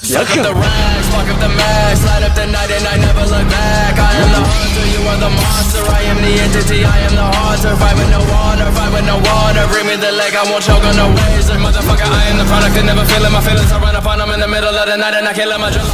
Fuck up the rags, fuck up the max, light up the night and I never look back. I am the hunter, you are the monster. I am the entity, I am the haunter. Fight with no water, fight with no water. Bring me the leg, I won't choke on no razor. Motherfucker, I am the product of never feeling my feelings. I run up on them in the middle of the night and I kill 'em. I drill.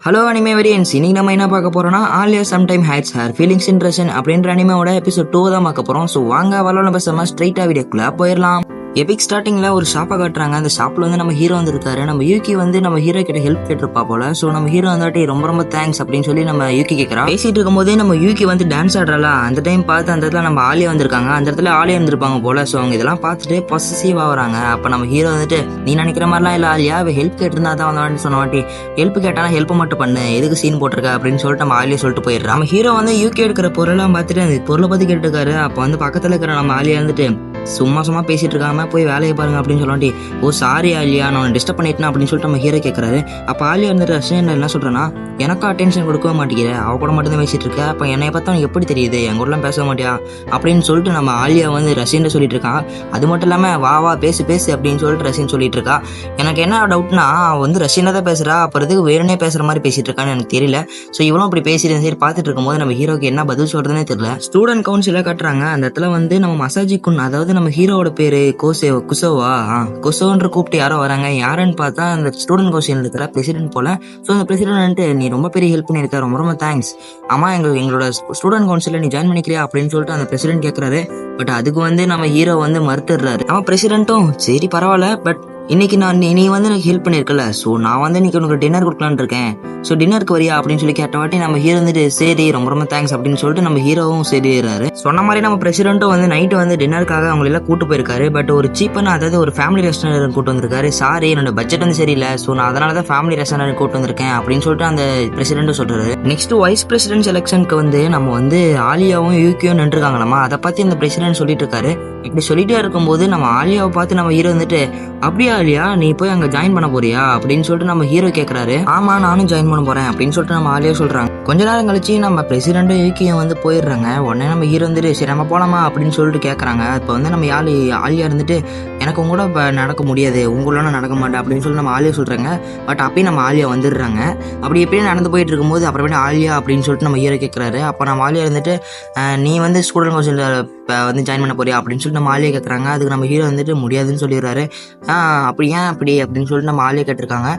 Hello anime வெரியன்ஸ் இன்னைக்கு நம்ம என்ன பார்க்க போறோம்னா Alya sometime hides her feelings in Russian அப்படின்ற அனிமேவோட episode two தான் பார்க்க போறோம் ஸோ வாங்க வரலாம் பேசாம ஸ்ட்ரைட்டா வீடியோக்குள்ள போயிடலாம் எபிக் ஸ்டார்டிங்கில் ஒரு ஷாப்பை காட்டுறாங்க. அந்த ஷாப்பில் வந்து நம்ம ஹீரோ வந்துருக்காரு. நம்ம யூகி வந்து நம்ம ஹீரோ கிட்ட ஹெல்ப் கேட்டிருப்பா போல. ஸோ நம்ம ஹீரோ வந்தாட்டி ரொம்ப ரொம்ப தேங்க்ஸ் அப்படின்னு சொல்லி நம்ம யூகி கேட்குறோம் பேசிட்டு இருக்கும்போதே நம்ம யூகி வந்து டான்ஸ் ஆடுறலாம் அந்த டைம் பார்த்து அந்த இடத்துல நம்ம ஆலியா வந்திருக்காங்க. அந்த இடத்துல ஆலியா வந்திருப்பாங்க போல. ஸோ அவங்க இதெல்லாம் பார்த்துட்டு பொசசிவ் ஆகுறாங்க அப்போ நம்ம ஹீரோ வந்துட்டு நீ நினைக்கிற மாதிரிலாம் இல்லை ஆலியா. அவள் ஹெல்ப் கேட்டிருந்தா தான் வந்தான்னு சொன்ன வாட்டி ஹெல்ப் கேட்டாலும் ஹெல்ப் மட்டும் பண்ணு. எதுக்கு சீன் போட்டிருக்க? அப்படின்னு சொல்லிட்டு நம்ம ஆலியா சொல்லிட்டு போயிடுறான் நம்ம ஹீரோ வந்து யூகே எடுக்கிற பொருளெல்லாம் பார்த்துட்டு அந்த பொருளை பற்றி கேட்டுருக்காரு. அப்போ வந்து பக்கத்தில் இருக்கிற நம்ம ஆலியா வந்துட்டு சும்மா சும்மா பேசிட்டு இருக்காம போய் வேலையை பாருங்க அப்படின்னு சொல்லாண்டி. ஓ சாரி ஆலியா நான் டிஸ்டர்ப் பண்ணிட்டேன் அப்படின்னு சொல்லிட்டு நம்ம ஹீரோ கேட்கறாரு அப்போ ஆலியா இருந்துட்டு ரஷ்யன் என்ன சொல்றேன்னா எனக்கும் அட்டென்ஷன் கொடுக்கவே மாட்டேங்கிற. அவ கூட மட்டும் தான் இருக்க. அப்போ என்னை பார்த்தா உனக்கு எப்படி தெரியுது? எங்கள் கூடலாம் பேச மாட்டியா? அப்படின்னு சொல்லிட்டு நம்ம ஆலியா வந்து ரஷ்யன் சொல்லிட்டு இருக்கான் அது மட்டும் இல்லாம வா வா பேசு பேசு அப்படின்னு சொல்லிட்டு ரஷ்யன் சொல்லிட்டு இருக்கா. எனக்கு என்ன டவுட்னா அவன் வந்து ரஷ்யனா தான் பேசுறா. அப்புறதுக்கு வேணுனே பேசுற மாதிரி பேசிட்டு இருக்கான்னு எனக்கு தெரியல. ஸோ இவனும் அப்படி பேசிட்டு சரி பார்த்துட்டு இருக்கும்போது நம்ம ஹீரோக்கு என்ன பதில் சொல்கிறதுனே தெரியல. ஸ்டூடெண்ட் கவுன்சிலாக காட்டுறாங்க. அந்த இடத்துல வந்து நம்ம மசாஜி அதாவது அதாவது நம்ம ஹீரோவோட பேரு கோசே குசோவா? ஆ, குசோன்ற கூப்பிட்டு யாரோ வராங்க. யாருன்னு பார்த்தா அந்த ஸ்டூடெண்ட் கோஷன் இருக்கிற பிரசிடென்ட் போல. ஸோ அந்த பிரசிடென்ட் நீ ரொம்ப பெரிய ஹெல்ப் பண்ணியிருக்க ரொம்ப ரொம்ப தேங்க்ஸ் ஆமா எங்களுக்கு எங்களோட ஸ்டூடெண்ட் கவுன்சிலில் நீ ஜாயின் பண்ணிக்கிறியா? அப்படின்னு சொல்லிட்டு அந்த பிரசிடென்ட் கேட்கறாரு பட் அதுக்கு வந்து நம்ம ஹீரோ வந்து மறுத்துடுறாரு. நம்ம பிரசிடென்ட்டும் சரி பரவாயில்ல. பட் இன்னைக்கு நான் நீ வந்து எனக்கு ஹெல்ப் பண்ணியிருக்கல ஸோ நான் வந்து இன்னைக்கு உனக்கு டின்னர் கொடுக்கலான்னு இருக்கேன் ஸோ டின்னருக்கு வரியா? அப்படின்னு சொல்லி கேட்ட வாட்டி நம்ம ஹீரோ வந்துட்டு சரி ரொம்ப ரொம்ப தேங்க்ஸ் அப்படின்னு சொல்லிட்டு நம்ம ஹீரோவும் சரிறாரு சொன்ன மாதிரி நம்ம பிரசிடென்ட்டும் வந்து நைட்டு வந்து டின்னருக்காக அவங்க எல்லாம் கூட்டு போயிருக்காரு. பட் ஒரு சீப்பான அதாவது ஒரு ஃபேமிலி ரெஸ்டாரண்ட் கூட்டு வந்திருக்காரு. சாரி என்னோட பட்ஜெட் வந்து சரியில்லை. ஸோ நான் அதனால தான் ஃபேமிலி ரெஸ்டாரண்ட் கூட்டு வந்திருக்கேன். அப்படின்னு சொல்லிட்டு அந்த பிரசிடென்ட் சொல்றாரு. நெக்ஸ்ட் வைஸ் பிரசிடென்ட் செலெக்ஷனுக்கு வந்து நம்ம வந்து ஆலியாவும் யூகியும் நின்றுருக்காங்களாமா அதை பத்தி அந்த பிரசிடென்ட் சொல்லிட்டு இருக்காரு. இப்படி சொல்லிட்டே இருக்கும்போது நம்ம ஆலியாவை பார்த்து நம்ம ஹீரோ வந்துட்டு அப்படியா ஆலியா நீ போய் அங்க ஜாயின் பண்ண போறியா? அப்படின்னு சொல்லிட்டு நம்ம ஹீரோ கேட்குறாரு ஆமா நானும் ஜாயின் பண்ண போறேன் அப்படின்னு சொல்லிட்டு நம்ம ஆலியா சொல்றாங்க. கொஞ்ச நேரம் கழிச்சு நம்ம பிரசிடென்ட்டும் யூகியும் வந்து போயிடுறாங்க. உடனே நம்ம ஹீரோ வந்துட்டு சரி நம்ம போலாமா? அப்படின்னு சொல்லிட்டு கேட்குறாங்க இப்போ வந்து நம்ம யாழ் ஆலியா இருந்துட்டு எனக்கு உங்க கூட இப்போ நடக்க முடியாது. உங்களோட நடக்க மாட்டேன். அப்படின்னு சொல்லி நம்ம ஆலியா சொல்கிறாங்க பட் அப்பயும் நம்ம ஆலியா வந்துடுறாங்க. அப்படி எப்படியும் நடந்து போயிட்டு இருக்கும்போது அப்புறமேட்டு ஆலியா அப்படின்னு சொல்லிட்டு நம்ம ஹீரோ கேட்குறாரு அப்போ நம்ம ஆலியா இருந்துட்டு நீ வந்து ஸ்டூடெண்ட் இப்போ வந்து ஜாயின் பண்ண போறியா? அப்படின்னு சொல்லிட்டு நம்ம ஆலியா கேட்குறாங்க அதுக்கு நம்ம ஹீரோ வந்துட்டு முடியாதுன்னு சொல்லிடுறாரு. அப்படி ஏன் அப்படி? அப்படின்னு சொல்லிட்டு நம்ம ஆலியா கேட்டிருக்காங்க.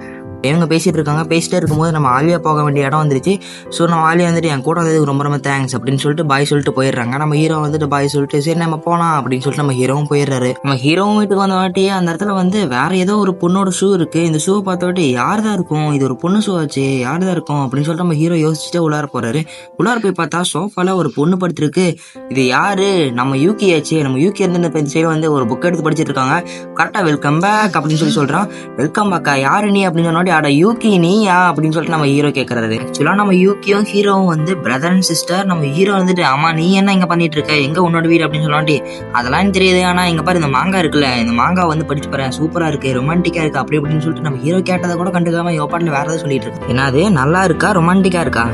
இவங்க பேசிட்டு இருக்காங்க. பேசிட்டே இருக்கும்போது நம்ம ஆலியா போக வேண்டிய இடம் வந்துருச்சு. ஸோ நம்ம ஆலியா வந்துட்டு என் கூட வந்ததுக்கு ரொம்ப ரொம்ப தேங்க்ஸ் அப்படின்னு சொல்லிட்டு பாய் சொல்லிட்டு போயிடுறாங்க. நம்ம ஹீரோ வந்துட்டு பாய் சொல்லிட்டு சரி நம்ம போகலாம் அப்படின்னு சொல்லிட்டு நம்ம ஹீரோவும் போயிடுறாரு. நம்ம ஹீரோவும் வீட்டுக்கு வந்த வாட்டி அந்த இடத்துல வந்து வேற ஏதோ ஒரு பொண்ணோட ஷூ இருக்கு. இந்த ஷூவை பார்த்த வாட்டி யார் தான் இருக்கும்? இது ஒரு பொண்ணு ஷூ ஆச்சு. யார் தான் இருக்கும்? அப்படின்னு சொல்லிட்டு நம்ம ஹீரோ யோசிச்சுட்டு உள்ளார போறாரு. உள்ளார போய் பார்த்தா சோஃபால ஒரு பொண்ணு படுத்திருக்கு இது யாரு? நம்ம யூகி ஆச்சு. நம்ம யூகி இருந்து இந்த சைடு வந்து ஒரு புக் எடுத்து படிச்சிட்டு இருக்காங்க. கரெக்டா வெல்கம் பேக் அப்படின்னு சொல்லி சொல்றான். வெல்கம் பேக்கா யாரு நீ? அப்படின்னு சொன்னாடி அட யூகி நீயா? அப்படின்னு சொல்லிட்டு நம்ம ஹீரோ கேட்கறது ஆக்சுவலா நம்ம யூகியும் ஹீரோவும் வந்து பிரதர் அண்ட் சிஸ்டர் நம்ம ஹீரோ வந்துட்டு ஆமா நீ என்ன இங்க பண்ணிட்டு இருக்க? எங்க உன்னோட வீடு? அப்படின்னு சொல்லாண்டி அதெல்லாம் எனக்கு தெரியுது. ஆனா இங்க பாரு இந்த மாங்காய் இருக்குல்ல இந்த மாங்காய் வந்து படிச்சு பாரு சூப்பரா இருக்கு ரொமான்டிக்கா இருக்கு அப்படி இப்படின்னு சொல்லிட்டு நம்ம ஹீரோ கேட்டதை கூட கண்டுக்காம யோப்பாட்டில் வேற ஏதாவது சொல்லிட்டு இருக்கு. என்னது? நல்லா இருக்கா? ரொமான்டிக்கா இருக்கா?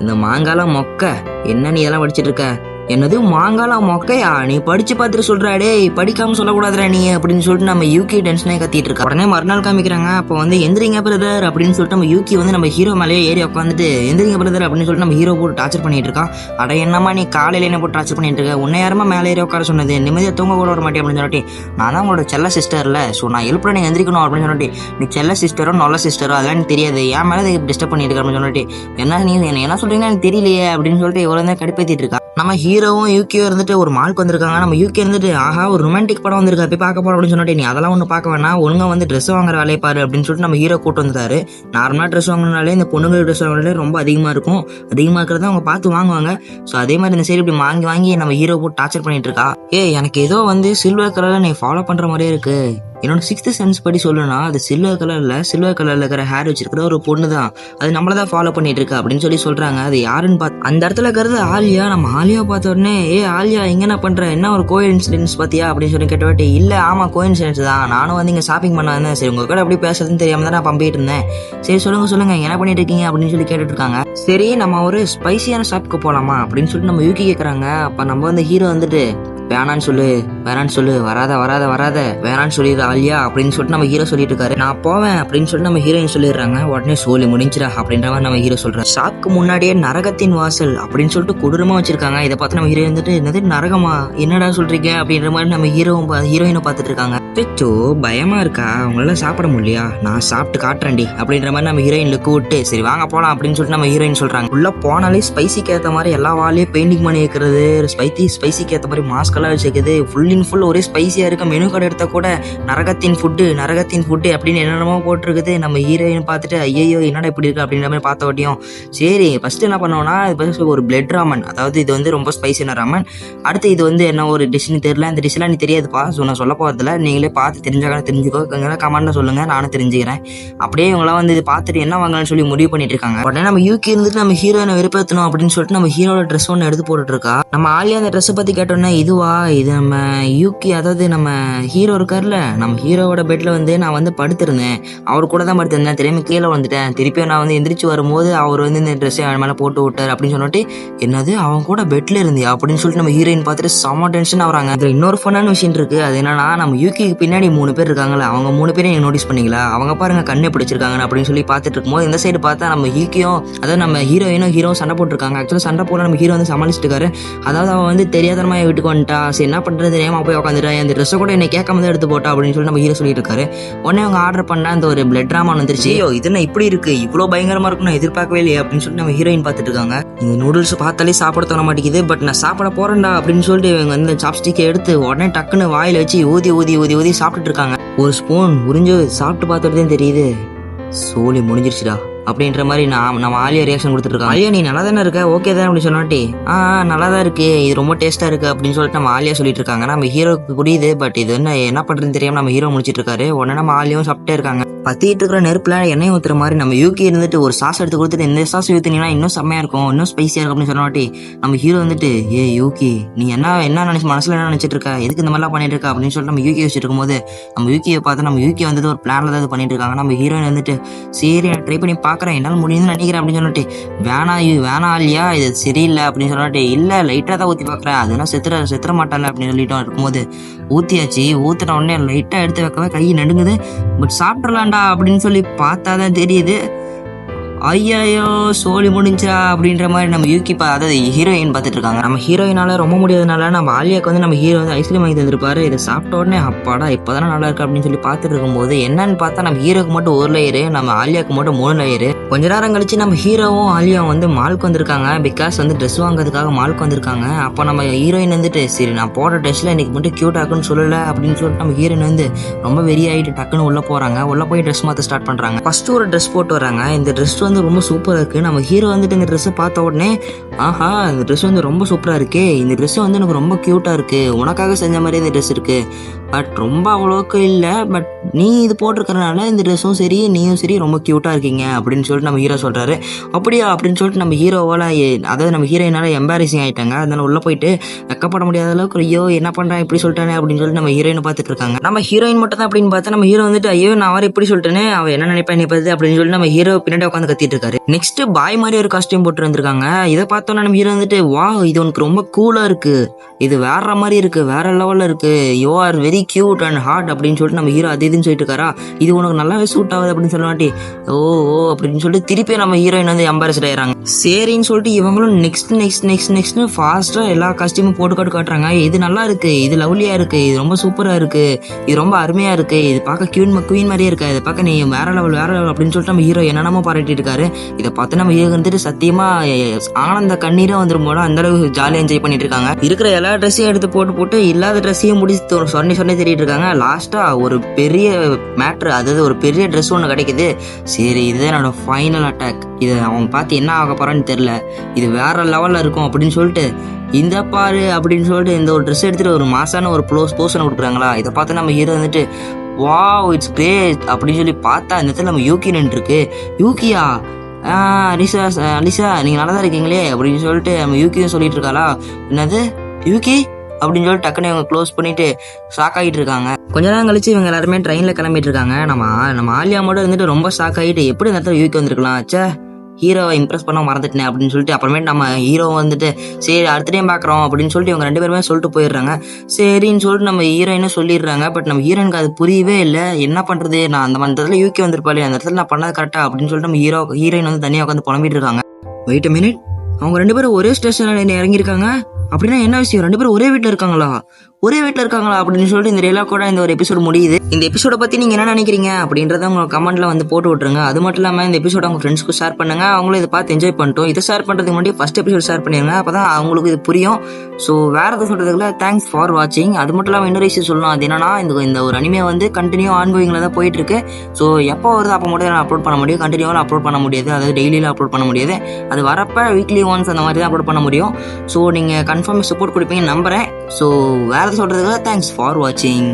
இந்த மாங்காலாம் மொக்க. என்ன நீ இதெல்லாம் படிச்சிட்டு இருக்க? என்னது மாங்காலாம் மொக்கையா? நீ படிச்சு பார்த்துட்டு சொல்றா டேய் படிக்காம சொல்லக்கூடாதுடா நீ அப்படின்னு சொல்லிட்டு நம்ம யூகி டென்ஷனே கத்திட்டு இருக்கா. உடனே மறுநாள் காமிக்கிறாங்க அப்போ வந்து எந்திரிங்க பிரதர் அப்படின்னு சொல்லிட்டு நம்ம யூகி வந்து நம்ம ஹீரோ மேலேயே ஏறி உட்காந்துட்டு எந்திரிங்க பிரதர் அப்படின்னு சொல்லிட்டு நம்ம ஹீரோ போட்டு டார்ச்சர் பண்ணிட்டு இருக்கான். அட என்னம்மா நீ காலையில என்ன போட்டு டார்ச்சர் பண்ணிட்டு இருக்க? உன்னை யாரமா மேலே ஏறி உட்கார சொன்னது? நிம்மதியா தூங்க கூட வர மாட்டேன் அப்படின்னு சொல்லிட்டு நான் தான் உங்களோட செல்ல சிஸ்டர்ல ஸோ நான் எழுப்புற நீ எந்திரிக்கணும் அப்படின்னு சொல்லிட்டு நீ செல்ல சிஸ்டரோ நல்ல சிஸ்டரோ அதெல்லாம் எனக்கு தெரியாது. என் மேலே டிஸ்டர்ப் பண்ணிட்டு இருக்க அப்படின்னு சொல்லிட்டு என்ன நீ என்ன என்ன சொல்றீங்கன்னா எனக்கு தெரியலையே அப்படின்னு சொல்லிட்டு இவ்வளோ தான் கடுப்பேற்றிட்டு இருக்கா. நம்ம ஹீரோவும் யூகே இருந்துட்டு ஒரு மால்க்கு வந்திருக்காங்க. நம்ம யூகே இருந்துட்டு ஆஹா ஒரு ரொமான்டிக் படம் வந்திருக்கு போய் பார்க்க போறோம் அப்படின்னு சொல்லிட்டு நீ அதெல்லாம் ஒன்று பார்க்க வேணாம். ஒழுங்கா வந்து ட்ரெஸ் வாங்குற வேலையை பாரு அப்படின்னு சொல்லிட்டு நம்ம ஹீரோ கூட்டு வந்துட்டாரு. நார்மலாக ட்ரெஸ் வாங்கினாலே இந்த பொண்ணுங்க ட்ரெஸ் வாங்கினாலே ரொம்ப அதிகமாக இருக்கும். அதிகமாக இருக்கிறத அவங்க பார்த்து வாங்குவாங்க. ஸோ அதே மாதிரி இந்த சைடு இப்படி வாங்கி வாங்கி நம்ம ஹீரோ போட்டு டார்ச்சர் பண்ணிட்டு இருக்கா. ஏ எனக்கு ஏதோ வந்து சில்வர் கலரில் நீ ஃபாலோ பண்ணுற மாதிரியே இருக்கு. என்னோட சிக்ஸ்த் சென்ஸ் படி சொல்லணும்னா அது சில்வர் கலர்ல சில்வர் கலர்ல இருக்கிற ஹேர் வச்சிருக்கிற ஒரு பொண்ணு தான் அது நம்மள தான் ஃபாலோ பண்ணிட்டு இருக்கா அப்படின்னு சொல்லி சொல்றாங்க. அது யாருன்னு பார்த்து அந்த இடத்துல இருக்கிறது ஆலியா. நம்ம ஆலியா பார்த்த உடனே ஏ ஆலியா இங்க என்ன பண்ற? என்ன ஒரு கோ இன்சிடென்ட்ஸ் பாத்தியா? அப்படின்னு சொல்லி கேட்ட இல்லை இல்ல ஆமா கோ இன்சிடென்ட்ஸ் தான். நானும் வந்து இங்க ஷாப்பிங் பண்ண வந்தேன். சரி உங்க கூட எப்படி பேசுறதுன்னு தெரியாம தான் நான் பம்பிட்டு இருந்தேன். சரி சொல்லுங்க சொல்லுங்க என்ன பண்ணிட்டு இருக்கீங்க? அப்படின்னு சொல்லி கேட்டுட்டு இருக்காங்க. சரி நம்ம ஒரு ஸ்பைசியான ஷாப்புக்கு போலாமா அப்படின்னு சொல்லிட்டு நம்ம யூகி கேக்குறாங்க. அப்ப நம்ம வந்து ஹீரோ வந்துட்டு வேணான்னு சொல்லு வேணான்னு சொல்லு வராத வராத வராத வேணான்னு சொல்லிடு ஆலியா அப்படின்னு சொல்லிட்டு நம்ம ஹீரோ சொல்லிட்டு இருக்காரு. நான் போவேன் அப்படின்னு சொல்லிட்டு நம்ம ஹீரோயின் சொல்லிடுறாங்க. உடனே சோலி முடிஞ்சிடா அப்படின்ற மாதிரி நம்ம ஹீரோ சொல்றாரு. ஷாப்க்கு முன்னாடியே நரகத்தின் வாசல் அப்படின்னு சொல்லிட்டு கொடூரமா வச்சிருக்காங்க. இதை பார்த்து நம்ம ஹீரோ வந்துட்டு என்னது நரகமா? என்னடா சொல்றீங்க? அப்படின்ற மாதிரி நம்ம ஹீரோ ஹீரோயினை பார்த்துட்டு இருக்காங்க. அச்சோ பயமா இருக்கா? உங்களால சாப்பிட முடியலையா? நான் சாப்பிட்டு காட்டுறேன்டி. அப்படின்ற மாதிரி நம்ம ஹீரோயின் லுக்கு விட்டு சரி வாங்க போலாம் அப்படின்னு சொல்லிட்டு நம்ம ஹீரோயின் சொல்றாங்க. உள்ள போனாலே ஸ்பைசிக்கு ஏற்ற மாதிரி எல்லா வாலையும் பெயிண்டிங் பண்ணி வைக்கிறது ஸ்பைசி ஸ்பைசிக்கு ஏற்ற மாதிரி மாஸ்கெல்லாம் வச்சுக்கிறது ஃபுல் இன் ஃபுல் ஒரே ஸ்பைசியா இருக்க மெனு கார்டு எடுத்தா கூட நரகத்தின் ஃபுட்டு நரகத்தின் ஃபுட்டு அப்படின்னு என்னென்னமோ போட்டிருக்குது. நம்ம ஹீரோயின் பார்த்துட்டு ஐயோ என்னடா இப்படி இருக்கு? அப்படின்ற மாதிரி பார்த்த வாட்டியும் சரி ஃபர்ஸ்ட் என்ன பண்ணோம்னா இது ஒரு பிளட் ராமன் அதாவது இது வந்து ரொம்ப ஸ்பைசியான ராமன் அடுத்து இது வந்து என்ன ஒரு டிஷ்னு தெரியல. இந்த டிஷ்லாம் நீ தெரியாதுப்பா. ஸோ நான் சொல்ல போகிறதில்ல நீங்களே பார்த்து தெரிஞ்சாக்க. தெரிஞ்சுக்கோ கமெண்ட்ல சொல்லுங்க நானும் தெரிஞ்சுக்கிறேன். அப்படியே இவங்களாம் வந்து இது பார்த்துட்டு என்ன வாங்கலாம்னு சொல்லி முடிவு பண்ணிட்டு இருக்காங்க உடனே நம்ம யூகே இருந்துட்டு நம்ம ஹீரோயினை விருப்பத்தணும் அப்படின்னு சொல்லிட்டு நம்ம ஹீரோட ட்ரெஸ் ஒன்று எடுத்து போட்டுட்டு இருக்கா நம்ம ஆலியா அந்த ட்ரெஸ்ஸை பத்தி கேட்டோம்னா இதுவா? இது நம்ம யூகி அதாவது நம்ம ஹீரோ இருக்கார்ல நம்ம ஹீரோவோட பெட்ல வந்து நான் வந்து படுத்திருந்தேன். அவர் கூட தான் படுத்திருந்தேன். திரும்பி கீழே வந்துட்டேன் திருப்பியும் நான் வந்து எந்திரிச்சு வரும்போது அவர் வந்து இந்த ட்ரெஸ்ஸை அவன் மேலே போட்டு விட்டார் அப்படின்னு சொல்லிட்டு என்னது அவன் கூட பெட்ல இருந்தியா? அப்படின்னு சொல்லிட்டு நம்ம ஹீரோயின் பார்த்துட்டு செம்ம டென்ஷன் ஆகிறாங்க அதுல இன்னொரு ஃபன்னான விஷயம் இருக்கு. அது என்னன்னா நம்ம யூகிக்கு பின்னாடி மூணு பேர் இருக்காங்களா அவங்க மூணு பேரும் நீங்கள் நோட்டீஸ் பண்ணீங்களா? அவங்க பாருங்க கண்ணை பிடிச்சிருக்காங்க அப்படின்னு சொல்லி பார்த்துட்டு இருக்கும்போது இந்த சைடு பார்த்தா நம்ம ஹீக்கியும் அதாவது நம்ம ஹீரோயினும் ஹீரோ சண்டை போட்டிருக்காங்க. ஆக்சுவலாக சண்டை போட நம்ம ஹீரோ வந்து சமாளிச்சிட்டு அதாவது அவன் வந்து தெரியாதனமா வீட்டுக்கு வந்துட்டா. சரி என்ன பண்ணுறது தெரியாம போய் உட்காந்துட்டா. அந்த ட்ரெஸ்ஸை கூட என்னை கேட்காம தான் எடுத்து போட்டா அப்படின்னு சொல்லி நம்ம ஹீரோ சொல்லிட்டு இருக்காரு. உடனே அவங்க ஆர்டர் பண்ண அந்த ஒரு பிளட் ராமான் வந்துருச்சு. ஐயோ இது என்ன இப்படி இருக்கு? இவ்வளோ பயங்கரமா இருக்கும் நான் எதிர்பார்க்கவே இல்லையே அப்படின்னு சொல்லிட்டு நம்ம ஹீரோயின் பார்த்துட்டு இருக்காங்க. இந்த நூடுல்ஸ் பார்த்தாலே சாப்பிட தோண மாட்டேங்குது பட் நான் சாப்பிட போறேன்டா அப்படின்னு சொல்லிட்டு இவங்க வந்து சாப்ஸ்டிக்கை எடுத்து உடனே டக்குன்னு வாயில் வச்சு ஊதி ஊதி ஊதி ஊதி சாப்பிட்டுட்டு இருக்காங்க ஒரு ஸ்பூன் உறிஞ்சு சாப்பிட்டு பார்த்துட்டு தெரியுது. சோலி முடிஞ்சிருச்சுடா. அப்படின்ற மாதிரி நான் நம்ம ஆலியா ரியாக்ஷன் கொடுத்துருக்கோம் ஆலியா நீ நல்லா தானே இருக்க? ஓகே தான் அப்படின்னு சொன்னாட்டி ஆ ஆ, நல்லா தான் இருக்கு. இது ரொம்ப டேஸ்டா இருக்கு அப்படின்னு சொல்லிட்டு நம்ம ஆலியா சொல்லிட்டு இருக்காங்க நம்ம ஹீரோக்கு புரியுது பட் இது என்ன என்ன பண்றதுன்னு தெரியாம நம்ம ஹீரோ முடிச்சிட்டு இருக்காரு உடனே நம்ம ஆலியாவும் சாப்பிட்டே இருக்காங்க. பத்திட்டு இருக்கிற நெருப்புல எண்ணெய் ஊற்றுற மாதிரி நம்ம யூகி இருந்துட்டு ஒரு சாஸ் எடுத்து கொடுத்துட்டு இந்த சாஸ் ஊற்றினீங்கன்னா இன்னும் செம்மையா இருக்கும் இன்னும் ஸ்பைசியா இருக்கும் அப்படின்னு சொன்னாட்டி நம்ம ஹீரோ வந்துட்டு ஏ யூகி நீ என்ன என்ன நினைச்சு மனசுல என்ன நினைச்சிட்டு இருக்க? எதுக்கு இந்த மாதிரிலாம் பண்ணிட்டு இருக்கா? அப்படின்னு சொல்லிட்டு நம்ம யூகி வச்சுட்டு இருக்கும்போது நம்ம யூகியை பார்த்து நம்ம யூகி வந்துட்டு ஒரு பிளான்ல தான் பண்ணிட்டு இருக்காங்க. நம்ம ஹீரோயின் வந்துட்டு சரி நான் ட்ரை பண்ணி பார்க்குறேன். என்னால் முடியும்னு நினைக்கிறேன். அப்படின்னு சொல்லிட்டு வேணா வேணா இல்லையா இது சரியில்லை. அப்படின்னு சொல்லிட்டு இல்லை லைட்டாக தான் ஊற்றி பார்க்குறேன். அதெல்லாம் செத்துற செத்துற மாட்டான்ல. அப்படின்னு சொல்லிட்டு இருக்கும்போது ஊற்றியாச்சு ஊற்றின உடனே லைட்டாக எடுத்து வைக்கவே கை நடுங்குது. பட் என்னடா அப்படின்னு சொல்லி பார்த்தா தான் தெரியுது. ஐயோ சோழி முடிஞ்சா அப்படின்ற மாதிரி நம்ம யூகி பா அதாவது ஹீரோயின் பார்த்துட்டு இருக்காங்க. நம்ம ஹீரோயினால ரொம்ப முடியாதனால நம்ம ஆலியாக்கு வந்து நம்ம ஹீரோ வந்து ஐஸ்கிரீம் வாங்கி தந்திருப்பாரு. இதை சாப்பிட்ட உடனே அப்பாடா இப்போதானே நல்லா இருக்கு அப்படின்னு சொல்லி பார்த்துட்டு இருக்கும்போது என்னன்னு பார்த்தா நம்ம ஹீரோக்கு மட்டும் ஒரு லேயரு நம்ம ஆலியாக்கு மட்டும் மூணு லேயரு கொஞ்ச நேரம் கழிச்சு நம்ம ஹீரோவும் ஆலியாவும் வந்து மாலுக்கு வந்திருக்காங்க. பிகாஸ் வந்து ட்ரெஸ் வாங்குறதுக்காக மாலுக்கு வந்திருக்காங்க. அப்போ நம்ம ஹீரோயின் வந்துட்டு சரி நான் போடுற ட்ரெஸ்ல இன்னைக்கு மட்டும் கியூட் ஆகுன்னு சொல்லல அப்படின்னு சொல்லிட்டு நம்ம ஹீரோயின் வந்து ரொம்ப வெறி ஆகிட்டு டக்குன்னு உள்ள போறாங்க. உள்ள போய் ட்ரெஸ் மாற்ற ஸ்டார்ட் பண்றாங்க. ஃபர்ஸ்ட் ஒரு ட்ரெஸ் போட்டு வராங்க. இந்த ட்ரெஸ் வந்து ரொம்ப சூப்பராக இருக்கு. நம்ம ஹீரோ வந்துட்டு இந்த ட்ரெஸ்ஸை பார்த்த உடனே ஆஹா இந்த ட்ரெஸ் வந்து ரொம்ப சூப்பராக இருக்கே. இந்த ட்ரெஸ் வந்து எனக்கு ரொம்ப க்யூட்டாக இருக்கு. உனக்காக செஞ்ச மாதிரி இந்த ட்ரெஸ் இருக்கு. பட் ரொம்ப அவ்வளோக்கு இல்லை. பட் நீ இது போட்டிருக்கறனால இந்த ட்ரெஸ்ஸும் சரி நீயும் சரி ரொம்ப க்யூட்டாக இருக்கீங்க அப்படின்னு சொல்லிட்டு நம்ம ஹீரோ சொல்கிறாரு அப்படியா? அப்படின்னு சொல்லிட்டு நம்ம ஹீரோவால் அதாவது நம்ம ஹீரோயினால் எம்பாரசிங் ஆயிட்டாங்க. அதனால் உள்ளே போயிட்டு வெக்கப்பட முடியாத அளவுக்கு ஐயோ என்ன பண்ணுறேன் இப்படி சொல்லிட்டானே அப்படின்னு சொல்லிட்டு நம்ம ஹீரோயினை பார்த்துட்டு இருக்காங்க. நம்ம ஹீரோயின் மட்டும் தான் அப்படின்னு பார்த்தா நம்ம ஹீரோ வந்துட்டு ஐயோ நான் அவரை இப்படி சொல்லிட்டேனே அவன் என்ன நினைப்பேன் நீ அப்படின்னு சொல்லிட்டு நம்ம ஹீரோ பின்னாடி உட்காந்து கத்திட்டு இருக்காரு. நெக்ஸ்ட் பாய் மாதிரி ஒரு காஸ்டியூம் போட்டு வந்திருக்காங்க. இதை பார்த்தோன்னா நம்ம ஹீரோ வந்துட்டு வா இது உனக்கு ரொம்ப கூலாக இருக்குது இது வேற மாதிரி இருக்குது வேற லெவலில் இருக்குது you are very cute and hard அப்படின்னு சொல்லிட்டு நம்ம ஹீரோ அது இதுன்னு சொல்லிட்டு இருக்காரா? இது உனக்கு நல்லாவே சூட் ஆகுது அப்படின்னு சொல்லுவாட்டி ஓ ஓ அப்படின்னு சொல்லிட்டு திருப்பி நம்ம ஹீரோயின் வந்து எம்பாரஸ்ட் ஆயிடுறாங்க. சரின்னு சொல்லிட்டு இவங்களும் நெக்ஸ்ட் நெக்ஸ்ட் நெக்ஸ்ட் நெக்ஸ்ட் ஃபாஸ்ட்டாக எல்லா காஸ்டியூமும் போட்டு காட்டு காட்டுறாங்க. இது நல்லா இருக்கு இது லவ்லியா இருக்கு இது ரொம்ப சூப்பரா இருக்கு இது ரொம்ப அருமையா இருக்கு இது பார்க்க கியூன் குவீன் மாதிரியே இருக்கு இதை பார்க்க நீ வேற லெவல் வேற லெவல் அப்படின்னு சொல்லிட்டு நம்ம ஹீரோ என்னென்னமோ பாராட்டிட்டு இருக்காரு. இதை பார்த்து நம்ம ஹீரோ வந்துட்டு சத்தியமா ஆனந்த கண்ணீராக வந்துடும் போல அந்த அளவுக்கு ஜாலியாக என்ஜாய் பண்ணிட்டு இருக்காங்க. இருக்கிற எல்லா ட்ரெஸ்ஸையும் எடுத்து போட்டு போட்டு இல்லாத ட்ரெஸ்ஸையும் முடிச்சு சொன்னி சொன்னே தேடிட்டு இருக்காங்க. லாஸ்ட்டாக ஒரு பெரிய மேட்ரு அதாவது ஒரு பெரிய ட்ரெஸ் ஒன்று கிடைக்குது. சரி இதுதான் என்னோட ஃபைனல் அட்டாக் இதை அவன் பார்த்து என்ன ஆக போகிறான்னு தெரில இது வேறு லெவலில் இருக்கும் அப்படின்னு சொல்லிட்டு இந்த பாரு அப்படின்னு சொல்லிட்டு இந்த ஒரு ட்ரெஸ் எடுத்துகிட்டு ஒரு மாசான ஒரு ப்ளோஸ் போஷன் கொடுக்குறாங்களா? இதை பார்த்து நம்ம ஹீரோ வந்துட்டு வாவ் இட்ஸ் கிரேட் அப்படின்னு சொல்லி பார்த்தா இந்த இடத்துல நம்ம யூகி நின்றுருக்கு. யூகியா? அலிசா அலிசா நீங்கள் நல்லா தான் இருக்கீங்களே அப்படின்னு சொல்லிட்டு நம்ம யூகியும் சொல்லிட்டு இருக்காளா? என்னது? யூகி? அப்படின்னு சொல்லிட்டு டக்குன்னு இவங்க க்ளோஸ் பண்ணிட்டு ஷாக் ஆகிட்டு இருக்காங்க. கொஞ்ச நேரம் கழிச்சு இவங்க எல்லாருமே ட்ரெயினில் கிளம்பிட்டு இருக்காங்க. நம்ம நம்ம ஆலியா மட்டும் இருந்துட்டு ரொம்ப ஷாக் ஆகிட்டு எப்படி இந்த இடத்துல யூகி வந்திருக்கலாம்? ச்சே ஹீரோவை இம்ப்ரெஸ் பண்ண மறந்துட்டேன் அப்படின்னு சொல்லிட்டு அப்புறமேட்டு நம்ம ஹீரோ வந்துட்டு சரி அடுத்த டைம் பார்க்குறோம் அப்படின்னு சொல்லிட்டு இவங்க ரெண்டு பேருமே சொல்லிட்டு போயிடுறாங்க. சரின்னு சொல்லிட்டு நம்ம ஹீரோயினும் சொல்லிடுறாங்க. பட் நம்ம ஹீரோயினுக்கு அது புரியவே இல்லை. என்ன பண்ணுறது நான் அந்த அந்த இடத்துல யூகே வந்திருப்பாளே அந்த இடத்துல நான் பண்ணது கரெக்டாக அப்படின்னு சொல்லிட்டு நம்ம ஹீரோ ஹீரோயின் வந்து தனியாக உட்காந்து புலம்பிட்டு இருக்காங்க. வெயிட் மினிட் அவங்க ரெண்டு பேரும் ஒரே ஸ்டேஷனில் இறங்கியிருக்காங்க. அப்படின்னா என்ன விஷயம்? ரெண்டு பேரும் ஒரே வீட்டில் இருக்காங்களா? ஒரே வீட்டில் இருக்காங்களா அப்படின்னு சொல்லிட்டு இந்த ரியலாக கூட இந்த ஒரு எபிசோட் முடியுது. இந்த எபிசோட பற்றி நீங்கள் என்ன நினைக்கிறீங்க அப்படின்றத உங்க கமெண்ட்ல வந்து போட்டு விட்ருங்க அது மட்டும் இல்லாமல் இந்த எபிசோட உங்கள் ஃப்ரெண்ட்ஸ்க்கு ஷேர் பண்ணுங்க. அவங்களும் இதை பார்த்து என்ஜாய் பண்ணிட்டோம். இதை ஷேர் பண்ணுறதுக்கு முன்னாடி ஃபர்ஸ்ட் எபிசோட் ஷேர் பண்ணிடுங்க அப்போ தான் அவங்களுக்கு இது புரியும். ஸோ வேற எதுவும் சொல்கிறதுக்குள்ள தேங்க்ஸ் ஃபார் வாட்சிங் அது மட்டும் இல்லாமல் இன்னொரு விஷயம் சொல்லணும். அது என்னன்னா இந்த இந்த ஒரு அனிமே வந்து கண்டினியூ ஆன்கோயிங்கில் தான் போயிட்டு இருக்கு ஸோ எப்போ வருது அப்போ மட்டும் நான் அப்லோட் பண்ண முடியும். கண்டினியூவாக அப்லோட் பண்ண முடியாது. அதாவது டெய்லியில் அப்லோட் பண்ண முடியாது. அது வரப்ப வீக்லி ஒன்ஸ் அந்த மாதிரி தான் அப்லோட் பண்ண முடியும். ஸோ நீங்கள் கன்ஃபார்ம் சப்போர்ட் கொடுப்பீங்கன்னு நம்புறேன். ஸோ வேறு சொல்கிறதுக்காக தேங்க்ஸ் ஃபார் வாட்சிங்